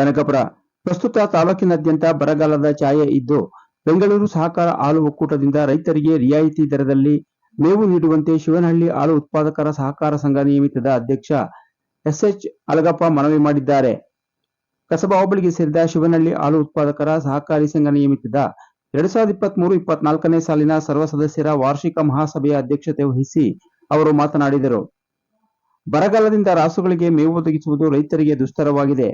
ಕನಕಪುರ. ಪ್ರಸ್ತುತ ತಾಲೂಕಿನಾದ್ಯಂತ ಬರಗಾಲದ ಛಾಯೆ ಇದ್ದು, ಬೆಂಗಳೂರು ಸಹಕಾರ ಹಾಲು ಒಕ್ಕೂಟದಿಂದ ರೈತರಿಗೆ ರಿಯಾಯಿತಿ ದರದಲ್ಲಿ ಮೇವು ನೀಡುವಂತೆ ಶಿವನಹಳ್ಳಿ ಹಾಲು ಉತ್ಪಾದಕರ ಸಹಕಾರ ಸಂಘ ನಿಯಮಿತದ ಅಧ್ಯಕ್ಷ ಎಸ್ಎಚ್ ಅಳಗಪ್ಪ ಮನವಿ ಮಾಡಿದ್ದಾರೆ. ಕಸಬಾ ಹೋಬಳಿಗೆ ಸೇರಿದ ಶಿವನಹಳ್ಳಿ ಹಾಲು ಉತ್ಪಾದಕರ ಸಹಕಾರಿ ಸಂಘ ನಿಯಮಿತದ ಎರಡ್ ಸಾವಿರದ ಇಪ್ಪತ್ತ್ ಇಪ್ಪತ್ಮೂರು ಇಪ್ಪತ್ನಾಲ್ಕನೇ ಸಾಲಿನ ಸರ್ವ ಸದಸ್ಯರ ವಾರ್ಷಿಕ ಮಹಾಸಭೆಯ ಅಧ್ಯಕ್ಷತೆ ವಹಿಸಿ ಅವರು ಮಾತನಾಡಿದರು. ಬರಗಾಲದಿಂದ ರಾಸುಗಳಿಗೆ ಮೇವು ಒದಗಿಸುವುದು ರೈತರಿಗೆ ದುಸ್ತರವಾಗಿದೆ.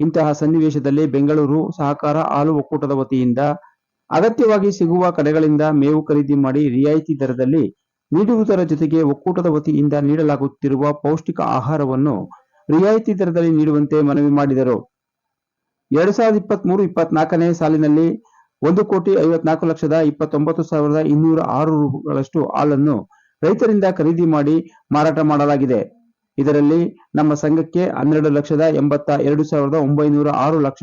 ಇಂತಹ ಸನ್ನಿವೇಶದಲ್ಲಿ ಬೆಂಗಳೂರು ಸಹಕಾರ ಹಾಲು ಒಕ್ಕೂಟದ ವತಿಯಿಂದ ಅಗತ್ಯವಾಗಿ ಸಿಗುವ ಕಡೆಗಳಿಂದ ಮೇವು ಖರೀದಿ ಮಾಡಿ ರಿಯಾಯಿತಿ ದರದಲ್ಲಿ ನೀಡುವುದರ ಜೊತೆಗೆ ಒಕ್ಕೂಟದ ವತಿಯಿಂದ ನೀಡಲಾಗುತ್ತಿರುವ ಪೌಷ್ಟಿಕ ಆಹಾರವನ್ನು ರಿಯಾಯಿತಿ ದರದಲ್ಲಿ ನೀಡುವಂತೆ ಮನವಿ ಮಾಡಿದರು. ಎರಡ್ ಸಾವಿರದ ಇಪ್ಪತ್ತ್ ಇಪ್ಪತ್ಮೂರು ಇಪ್ಪತ್ನಾಲ್ಕನೇ ಸಾಲಿನಲ್ಲಿ ಒಂದು ಕೋಟಿ ಐವತ್ನಾಲ್ಕು ಲಕ್ಷದ ಇಪ್ಪತ್ತೊಂಬತ್ತು ಸಾವಿರದ ಇನ್ನೂರ ಆರು ರೂಗಳಷ್ಟು ಹಾಲನ್ನು ರೈತರಿಂದ ಖರೀದಿ ಮಾಡಿ ಮಾರಾಟ ಮಾಡಲಾಗಿದೆ. ಇದರಲ್ಲಿ ನಮ್ಮ ಸಂಘಕ್ಕೆ ಹನ್ನೆರಡು ಲಕ್ಷದ ಎಂಬತ್ತ ಎರಡು ಸಾವಿರದ ಒಂಬೈನೂರ ಆರು ಲಕ್ಷ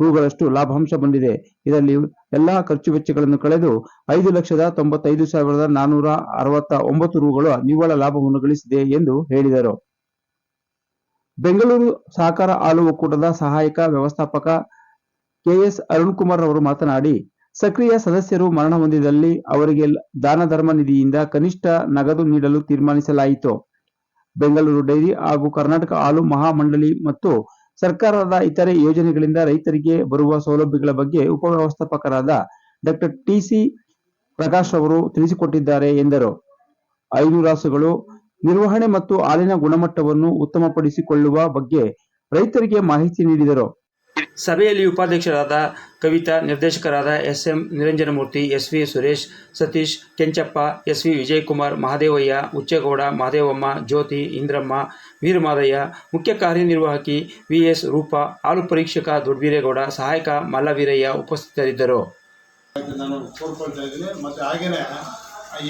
ರೂಗಳಷ್ಟು ಲಾಭಾಂಶ ಬಂದಿದೆ. ಇದರಲ್ಲಿ ಎಲ್ಲಾ ಖರ್ಚು ವೆಚ್ಚಗಳನ್ನು ಕಳೆದು ಐದು ಲಕ್ಷದ ತೊಂಬತ್ತೈದು ಸಾವಿರದ ನಾನೂರ ಅರವತ್ತ ಒಂಬತ್ತು ರೂಗಳು ನಿವ್ವಳ ಲಾಭವನ್ನು ಗಳಿಸಿದೆ ಎಂದು ಹೇಳಿದರು. ಬೆಂಗಳೂರು ಸಹಕಾರ ಹಾಲು ಒಕ್ಕೂಟದ ಸಹಾಯಕ ವ್ಯವಸ್ಥಾಪಕ ಕೆಎಸ್ ಅರುಣ್ ಕುಮಾರ್ ಅವರು ಮಾತನಾಡಿ, ಸಕ್ರಿಯ ಸದಸ್ಯರು ಮರಣ ಹೊಂದಿದಲ್ಲಿ ಅವರಿಗೆ ದಾನ ಧರ್ಮ ನಿಧಿಯಿಂದ ಕನಿಷ್ಠ ನಗದು ನೀಡಲು ತೀರ್ಮಾನಿಸಲಾಯಿತು. ಬೆಂಗಳೂರು ಡೈರಿ ಹಾಗೂ ಕರ್ನಾಟಕ ಹಾಲು ಮಹಾಮಂಡಳಿ ಮತ್ತು ಸರ್ಕಾರದ ಇತರೆ ಯೋಜನೆಗಳಿಂದ ರೈತರಿಗೆ ಬರುವ ಸೌಲಭ್ಯಗಳ ಬಗ್ಗೆ ಉಪವ್ಯವಸ್ಥಾಪಕರಾದ ಡಾಕ್ಟರ್ ಟಿಸಿ ಪ್ರಕಾಶ್ ಅವರು ತಿಳಿಸಿಕೊಟ್ಟಿದ್ದಾರೆ ಎಂದರು. ಐದು ರಾಸುಗಳು ನಿರ್ವಹಣೆ ಮತ್ತು ಹಾಲಿನ ಗುಣಮಟ್ಟವನ್ನು ಉತ್ತಮಪಡಿಸಿಕೊಳ್ಳುವ ಬಗ್ಗೆ ರೈತರಿಗೆ ಮಾಹಿತಿ ನೀಡಿದರು. ಸಭೆಯಲ್ಲಿ ಉಪಾಧ್ಯಕ್ಷರಾದ ಕವಿತಾ, ನಿರ್ದೇಶಕರಾದ S M Niranjanamurthy S V Suresh, Satish Kenchappa S V Vijayakumar, Mahadevaiah Ucchegowda Mahadevamma, Jyothi, Indramma, Veeramadaiah, ಮುಖ್ಯ ಕಾರ್ಯನಿರ್ವಾಹಕಿ ವಿ ಎಸ್ ರೂಪಾ, ಹಾಲು ಪರೀಕ್ಷಕ ದೊಡ್ಡವೀರೇಗೌಡ ಸಹಾಯಕ ಮಲ್ಲವೀರಯ್ಯ ಉಪಸ್ಥಿತರಿದ್ದರು.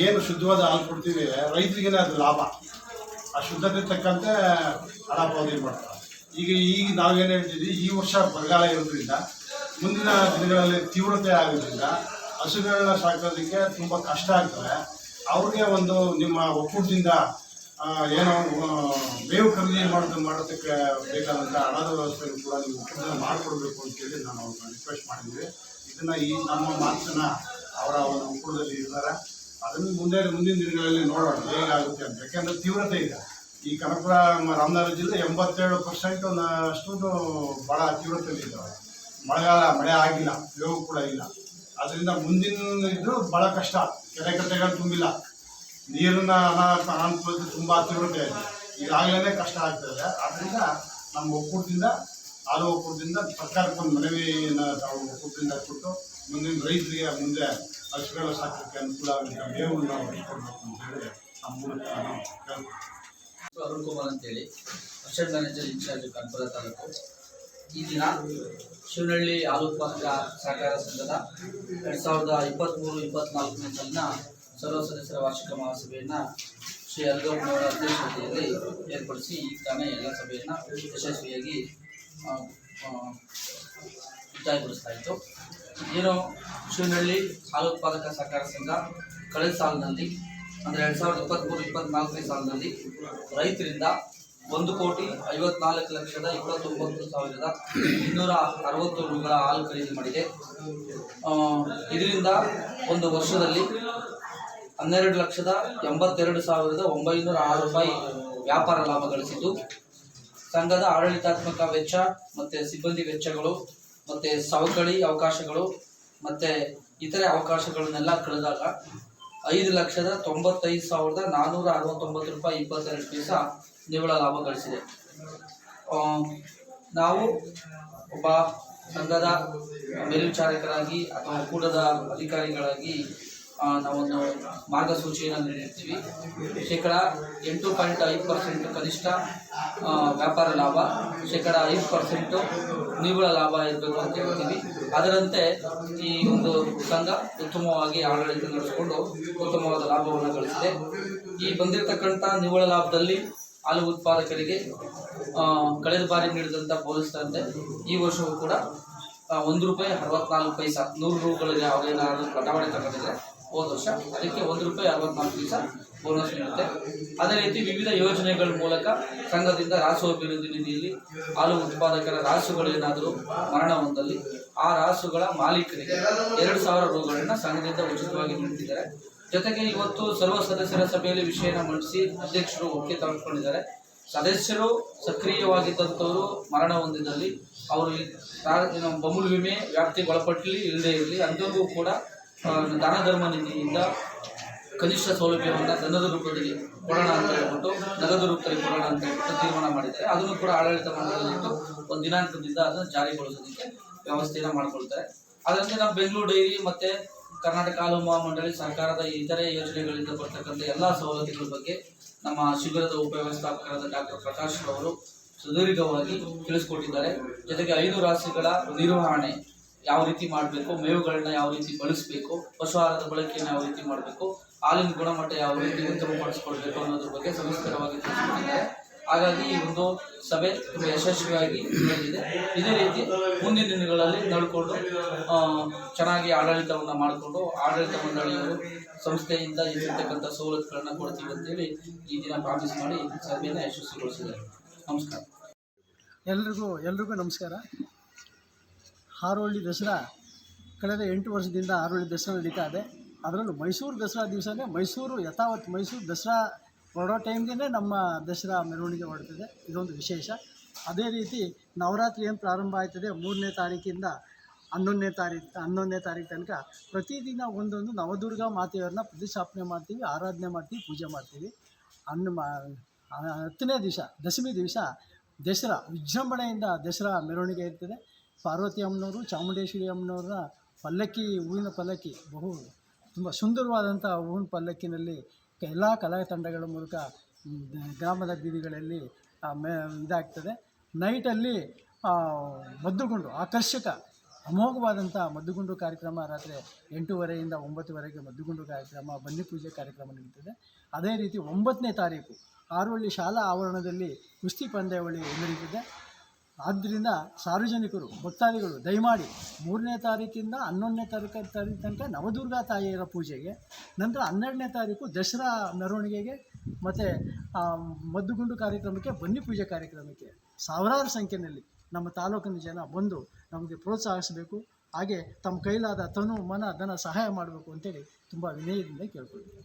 ಏನು ಶುದ್ಧವಾದ ಹಾಲು ಕೊಡ್ತೀವಿ ರೈತರಿಗೆ ಅದು ಲಾಭ. ಆ ಶುದ್ಧತೆ ತಕ್ಕಂತೆ ಹಣ ಪಾವತಿ ಮಾಡ್ತಾರೆ. ಈಗ ಈಗ ನಾವೇನು ಹೇಳ್ತಿದ್ವಿ, ಈ ವರ್ಷ ಬರಗಾಲ ಇರೋದ್ರಿಂದ, ಮುಂದಿನ ದಿನಗಳಲ್ಲಿ ತೀವ್ರತೆ ಆಗೋದ್ರಿಂದ ಹಸುಗಳನ್ನ ಸಾಕೋದಕ್ಕೆ ತುಂಬ ಕಷ್ಟ ಆಗ್ತವೆ ಅವ್ರಿಗೆ ಒಂದು ನಿಮ್ಮ ಒಕ್ಕೂಟದಿಂದ ಏನೋ ಬೇವು ಖರೀದಿ ಮಾಡೋದು ಮಾಡೋದಕ್ಕೆ ಬೇಕಾದಂಥ ಹಣದ ವ್ಯವಸ್ಥೆಯನ್ನು ಕೂಡ ನೀವು ಒಕ್ಕೂಟದಿಂದ ಮಾಡಿಕೊಡ್ಬೇಕು ಅಂತೇಳಿ ನಾನು ಅವ್ರನ್ನ ರಿಕ್ವೆಸ್ಟ್ ಮಾಡಿದ್ವಿ. ಇದನ್ನು ಈ ನಮ್ಮ ಮಾತನ್ನ ಅವರ ಒಂದು ಒಕ್ಕೂಟದಲ್ಲಿ ಇರ್ತಾರೆ. ಅದನ್ನು ಮುಂದೆ ಮುಂದಿನ ದಿನಗಳಲ್ಲಿ ನೋಡೋಣ, ಹೇಗಾಗುತ್ತೆ ಅಂತ. ಯಾಕೆಂದರೆ ತೀವ್ರತೆ ಇದೆ. ಈ ಕನಕಪುರ ರಾಮನಗರ ಜಿಲ್ಲೆ ಎಂಬತ್ತೇಳು ಪರ್ಸೆಂಟ್ ಅಷ್ಟು ಬಹಳ ತೀವ್ರತೆಯಲ್ಲಿ ಇದ್ದಾವೆ. ಮಳೆಗಾಲ, ಮಳೆ ಆಗಿಲ್ಲ ಯೋಗ ಕೂಡ ಇಲ್ಲ. ಅದರಿಂದ ಮುಂದಿನ ಇದ್ರು ಬಹಳ ಕಷ್ಟ. ಕೆರೆ ಕಟ್ಟೆಗಳು ತುಂಬಿಲ್ಲ. ನೀರಿನ ಅನಾಹುತ ಅನಾನುಕೂಲತೆ ತುಂಬ ತೀವ್ರತೆ ಇದೆ. ಈಗಾಗಲೇ ಕಷ್ಟ ಆಗ್ತದೆ ಆದ್ದರಿಂದ ನಮ್ಮ ಒಕ್ಕೂಟದಿಂದ ಹಾಲು ಒಕ್ಕೂಟದಿಂದ ಸರ್ಕಾರಕ್ಕೆ ಒಂದು ಮನವಿಯನ್ನು ತಾವು ಒಕ್ಕೂಟದಿಂದ ಕೊಟ್ಟು ಮುಂದಿನ ರೈತರಿಗೆ ಮುಂದೆ ಹಸುಗಳ ಸಾಕೋಕ್ಕೆ ಅನುಕೂಲ ಆಗುತ್ತೆ ಮೇವು ನಾವು ಕೊಡಬೇಕು ಅಂತ ಹೇಳಿ ನಮ್ಮ ಮೂಲಕ ನಾವು. ಅರುಣ್ ಕುಮಾರ್ ಅಂತೇಳಿ ಅಸಿಸ್ಟೆಂಟ್ ಮ್ಯಾನೇಜರ್ ಇನ್ಚಾರ್ಜ್ ಕನ್ಪುರ ತಾಲೂಕು. ಈ ದಿನ ಶಿವನಹಳ್ಳಿ ಹಾಲು ಉತ್ಪಾದಕ ಸಹಕಾರ ಸಂಘದ ಎರಡು ಸಾವಿರದ ಇಪ್ಪತ್ತ್ಮೂರು ಇಪ್ಪತ್ನಾಲ್ಕನೇ ಸಾಲಿನ ಸರ್ವ ಸದಸ್ಯರ ವಾರ್ಷಿಕ ಮಹಾಸಭೆಯನ್ನು ಶ್ರೀ ಅಲ್ಗಮ್ಮನವರ ಅಧ್ಯಕ್ಷತೆಯಲ್ಲಿ ಏರ್ಪಡಿಸಿ ಈ ತಾನೇ ಎಲ್ಲ ಸಭೆಯನ್ನು ಯಶಸ್ವಿಯಾಗಿ ಮುಕ್ತಾಯಗೊಳಿಸ್ತಾ ಇತ್ತು ಏನು ಶಿವನಹಳ್ಳಿ ಹಾಲು ಉತ್ಪಾದಕ ಸಹಕಾರ ಸಂಘ ಕಳೆದ ಸಾಲಿನಲ್ಲಿ ಅಂದರೆ ಎರಡು ಸಾವಿರದ ಇಪ್ಪತ್ತ್ಮೂರು ಇಪ್ಪತ್ನಾಲ್ಕನೇ ಸಾಲಿನಲ್ಲಿ ರೈತರಿಂದ ಒಂದು ಕೋಟಿ ಐವತ್ನಾಲ್ಕು ಲಕ್ಷದ ಇಪ್ಪತ್ತೊಂಬತ್ತು ಸಾವಿರದ ಇನ್ನೂರ ಅರವತ್ತು ರೂಗಳ ಹಾಲು ಖರೀದಿ ಮಾಡಿದೆ. ಇದರಿಂದ ಒಂದು ವರ್ಷದಲ್ಲಿ ಹನ್ನೆರಡು ಲಕ್ಷದ ಎಂಬತ್ತೆರಡು ಸಾವಿರದ ಒಂಬೈನೂರ ಆರು ರೂಪಾಯಿ ವ್ಯಾಪಾರ ಲಾಭ ಗಳಿಸಿತು. ಸಂಘದ ಆಡಳಿತಾತ್ಮಕ ವೆಚ್ಚ, ಮತ್ತು ಸಿಬ್ಬಂದಿ ವೆಚ್ಚಗಳು, ಮತ್ತು ಸವಕಳಿ ಅವಕಾಶಗಳು, ಮತ್ತು ಇತರೆ ಅವಕಾಶಗಳನ್ನೆಲ್ಲ ಕಳೆದಾಗ ಐದು ಲಕ್ಷದ ತೊಂಬತ್ತೈದು ಸಾವಿರದ ನಾನ್ನೂರ ಅರವತ್ತೊಂಬತ್ತು ರೂಪಾಯಿ ಇಪ್ಪತ್ತೆರಡು ಪೈಸ ನಿವ್ವಳ ಲಾಭ ಗಳಿಸಿದೆ. ನಾವು ಒಬ್ಬ ಸಂಘದ ಮೇಲ್ವಿಚಾರಕರಾಗಿ ಅಥವಾ ಒಕ್ಕೂಟದ ಅಧಿಕಾರಿಗಳಾಗಿ ನಾವೊಂದು ಮಾರ್ಗಸೂಚಿಯನ್ನು ನೀಡಿರ್ತೀವಿ. ಶೇಕಡ ಎಂಟು ಪಾಯಿಂಟ್ ಐದು ಪರ್ಸೆಂಟ್ ಕನಿಷ್ಠ ವ್ಯಾಪಾರ ಲಾಭ, ಶೇಕಡ ಐದು ಪರ್ಸೆಂಟು ನಿವ್ವಳ ಲಾಭ ಇರಬೇಕು ಅಂತ ಹೇಳ್ತೀವಿ. ಅದರಂತೆ ಈ ಒಂದು ಸಂಘ ಉತ್ತಮವಾಗಿ ಆಡಳಿತ ನಡೆಸಿಕೊಂಡು ಉತ್ತಮವಾದ ಲಾಭವನ್ನು ಗಳಿಸಿದೆ. ಈ ಬಂದಿರತಕ್ಕಂಥ ನಿವ್ವಳ ಲಾಭದಲ್ಲಿ ಹಾಲು ಉತ್ಪಾದಕರಿಗೆ ಕಳೆದ ಬಾರಿ ನೀಡಿದಂಥ ಪೋಲಿಸ್ತಾರಂತೆ ಈ ವರ್ಷವೂ ಕೂಡ ಒಂದು ರೂಪಾಯಿ ಅರವತ್ನಾಲ್ಕು ಪೈಸಾ, ನೂರು ರೂಗಳಿಗೆ ಅವರೇನಾದರೂ ಬದಲಾವಣೆ ತಗೊಂಡಿದ್ರೆ ಹೋದ ವರ್ಷ. ಅದಕ್ಕೆ ಒಂದು ರೂಪಾಯಿ ಅರವತ್ನಾಲ್ಕು ದಿವಸ ಬೋನಸ್ ನೀಡುತ್ತೆ ಅದೇ ರೀತಿ ವಿವಿಧ ಯೋಜನೆಗಳ ಮೂಲಕ ಸಂಘದಿಂದ ರಾಸು ಅಭಿವೃದ್ಧಿ ನಿಧಿಯಲ್ಲಿ ಹಾಲು ಉತ್ಪಾದಕರ ರಾಸುಗಳೇನಾದರೂ ಮರಣ ಹೊಂದಲ್ಲಿ ಆ ರಾಸುಗಳ ಮಾಲೀಕರಿಗೆ ಎರಡು ಸಾವಿರ ರೂಗಳನ್ನು ಸಂಘದಿಂದ ಉಚಿತವಾಗಿ ನೀಡುತ್ತಿದ್ದಾರೆ ಜೊತೆಗೆ ಇವತ್ತು ಸರ್ವ ಸದಸ್ಯರ ಸಭೆಯಲ್ಲಿ ವಿಷಯನ ಮಂಡಿಸಿ ಅಧ್ಯಕ್ಷರು ಒಪ್ಪಿಗೆ ತೆಗೆದುಕೊಂಡಿದ್ದಾರೆ ಸದಸ್ಯರು ಸಕ್ರಿಯವಾಗಿದ್ದಂಥವರು ಮರಣ ಹೊಂದಿದಲ್ಲಿ ಅವರು ಬಮುಲ್ ವಿಮೆ ವ್ಯಾಪ್ತಿಗೆ ಒಳಪಟ್ಟಲಿ ಇಲ್ಲದೆ ಇರಲಿ, ಅಂಥವ್ರಿಗೂ ಕೂಡ ದಾನ ಧರ್ಮ ನಿಧಿಯಿಂದ ಕನಿಷ್ಠ ಸೌಲಭ್ಯವನ್ನು ಧನದ ರೂಪದಲ್ಲಿ ಕೊಡೋಣ ಅಂತ ಹೇಳ್ಬಿಟ್ಟು ನಗದು ರೂಪದಲ್ಲಿ ಕೊಡೋಣ ಅಂತ ಹೇಳ್ಬಿಟ್ಟು ತೀರ್ಮಾನ ಮಾಡಿದ್ದಾರೆ. ಅದನ್ನು ಕೂಡ ಆಡಳಿತ ಮಂಡಳಿಯಲ್ಲಿಟ್ಟು ಒಂದು ದಿನಾಂಕದಿಂದ ಅದನ್ನು ಜಾರಿಗೊಳಿಸೋದಕ್ಕೆ ವ್ಯವಸ್ಥೆಯನ್ನು ಮಾಡಿಕೊಳ್ತಾರೆ. ಅದರಂತೆ ನಾವು ಬೆಂಗಳೂರು ಡೈರಿ ಮತ್ತು ಕರ್ನಾಟಕ ಹಾಲು ಮಹಾಮಂಡಳಿ ಸರ್ಕಾರದ ಇತರೆ ಯೋಜನೆಗಳಿಂದ ಬರ್ತಕ್ಕಂಥ ಎಲ್ಲ ಸವಲತ್ತುಗಳ ಬಗ್ಗೆ ನಮ್ಮ ಶಿಬಿರದ ಉಪವ್ಯವಸ್ಥಾಪಕರಾದ ಡಾಕ್ಟರ್ ಪ್ರಕಾಶ್ ಅವರು ಸುದೀರ್ಘವಾಗಿ ತಿಳಿಸ್ಕೊಟ್ಟಿದ್ದಾರೆ. ಜೊತೆಗೆ ಐದು ರಾಶಿಗಳ ನಿರ್ವಹಣೆ ಯಾವ ರೀತಿ ಮಾಡಬೇಕು, ಮೇವುಗಳನ್ನ ಯಾವ ರೀತಿ ಬಳಸಬೇಕು, ಪಶು ಆಹಾರದ ಬಳಕೆಯನ್ನು ಯಾವ ರೀತಿ ಮಾಡಬೇಕು, ಹಾಲಿನ ಗುಣಮಟ್ಟ ಯಾವ ರೀತಿ ಉತ್ತಮಪಡಿಸ್ಕೊಳ್ಬೇಕು ಅನ್ನೋದ್ರ ಬಗ್ಗೆ ಸವಿಸ್ತರವಾಗಿ ತಿಳಿಸ್ಕೊಟ್ಟಿದ್ದಾರೆ. ಹಾಗಾಗಿ ಈ ಒಂದು ಸಭೆ ತುಂಬ ಯಶಸ್ವಿಯಾಗಿ ನಡೆದಿದೆ. ಇದೇ ರೀತಿ ಮುಂದಿನ ದಿನಗಳಲ್ಲಿ ನಡ್ಕೊಂಡು ಚೆನ್ನಾಗಿ ಆಡಳಿತವನ್ನು ಮಾಡಿಕೊಂಡು, ಆಡಳಿತ ಮಂಡಳಿಯವರು ಸಂಸ್ಥೆಯಿಂದ ಇರತಕ್ಕಂಥ ಸವಲತ್ತುಗಳನ್ನ ಕೊಡ್ತೀವಿ ಅಂತೇಳಿ ಈ ದಿನ ಪ್ರಾಮಿಸ್ ಮಾಡಿ ಸಭೆಯನ್ನು ಯಶಸ್ವಿಗೊಳಿಸಿದ್ದಾರೆ. ನಮಸ್ಕಾರ. ಎಲ್ರಿಗೂ ಎಲ್ರಿಗೂ ನಮಸ್ಕಾರ. ಹಾರೋಳ್ಳಿ ದಸರಾ ಕಳೆದ ಎಂಟು ವರ್ಷದಿಂದ ಹಾರೋಳ್ಳಿ ದಸರಾ ನಡೀತಾ ಇದೆ. ಅದರಲ್ಲೂ ಮೈಸೂರು ದಸರಾ ದಿವಸವೇ ಮೈಸೂರು, ಯಥಾವತ್ ಮೈಸೂರು ದಸರಾ ಹೊರಡೋ ಟೈಮ್ಗೆ ನಮ್ಮ ದಸರಾ ಮೆರವಣಿಗೆ ಹೊರಡ್ತದೆ. ಇದೊಂದು ವಿಶೇಷ. ಅದೇ ರೀತಿ ನವರಾತ್ರಿ ಏನು ಪ್ರಾರಂಭ ಆಯ್ತದೆ, ಮೂರನೇ ತಾರೀಕಿಂದ ಹನ್ನೊಂದನೇ ತಾರೀಕು ಹನ್ನೊಂದನೇ ತಾರೀಕು ತನಕ ಪ್ರತಿದಿನ ಒಂದೊಂದು ನವದುರ್ಗ ಮಾತೆಯವ್ರನ್ನ ಪ್ರತಿಷ್ಠಾಪನೆ ಮಾಡ್ತೀವಿ, ಆರಾಧನೆ ಮಾಡ್ತೀವಿ, ಪೂಜೆ ಮಾಡ್ತೀವಿ. ಅನ್ನ ಮಾ, ಹತ್ತನೇ ದಿವಸ, ದಶಮಿ ದಿವಸ ದಸರಾ, ವಿಜೃಂಭಣೆಯಿಂದ ದಸರಾ ಮೆರವಣಿಗೆ ಇರ್ತದೆ. ಪಾರ್ವತಿ ಅಮ್ಮನವರು, ಚಾಮುಂಡೇಶ್ವರಿ ಅಮ್ಮನವರ ಪಲ್ಲಕ್ಕಿ, ಹೂವಿನ ಪಲ್ಲಕ್ಕಿ, ಬಹು ತುಂಬ ಸುಂದರವಾದಂಥ ಹೂವಿನ ಪಲ್ಲಕ್ಕಿನಲ್ಲಿ ಎಲ್ಲ ಕಲಾ ತಂಡಗಳ ಮೂಲಕ ಗ್ರಾಮದ ಬೀದಿಗಳಲ್ಲಿ ಇದಾಗ್ತದೆ. ನೈಟಲ್ಲಿ ಮದ್ದುಗುಂಡು, ಆಕರ್ಷಕ ಅಮೋಘವಾದಂಥ ಮದ್ದುಗುಂಡು ಕಾರ್ಯಕ್ರಮ ರಾತ್ರಿ ಎಂಟೂವರೆಯಿಂದ ಒಂಬತ್ತುವರೆಗೆ ಮದ್ದುಗುಂಡು ಕಾರ್ಯಕ್ರಮ, ಬನ್ನಿ ಪೂಜೆ ಕಾರ್ಯಕ್ರಮ ನಡೀತದೆ. ಅದೇ ರೀತಿ ಒಂಬತ್ತನೇ ತಾರೀಕು ಆರೋಳ್ಳಿ ಶಾಲಾ ಆವರಣದಲ್ಲಿ ಕುಸ್ತಿ ಪಂದ್ಯಾವಳಿ ನಡೀತಿದೆ. ಆದ್ದರಿಂದ ಸಾರ್ವಜನಿಕರು, ಭಕ್ತಾದಿಗಳು ದಯಮಾಡಿ ಮೂರನೇ ತಾರೀಕಿಂದ ಹನ್ನೊಂದನೇ ತಾರೀಕು ತಾರೀಕು ತನಕ ನವದುರ್ಗಾ ತಾಯಿಯರ ಪೂಜೆಗೆ, ನಂತರ ಹನ್ನೆರಡನೇ ತಾರೀಕು ದಸರಾ ಮೆರವಣಿಗೆಗೆ, ಮತ್ತು ಮದ್ದುಗುಂಡು ಕಾರ್ಯಕ್ರಮಕ್ಕೆ ಬನ್ನಿ ಪೂಜೆ ಕಾರ್ಯಕ್ರಮಕ್ಕೆ ಸಾವಿರಾರು ಸಂಖ್ಯೆಯಲ್ಲಿ ನಮ್ಮ ತಾಲೂಕಿನ ಜನ ಬಂದು ನಮಗೆ ಪ್ರೋತ್ಸಾಹಿಸಬೇಕು. ಹಾಗೆ ತಮ್ಮ ಕೈಲಾದ ತನು ಮನ ಧನ ಸಹಾಯ ಮಾಡಬೇಕು ಅಂತೇಳಿ ತುಂಬ ವಿನಯದಿಂದ ಕೇಳ್ಕೊಳ್ತೀನಿ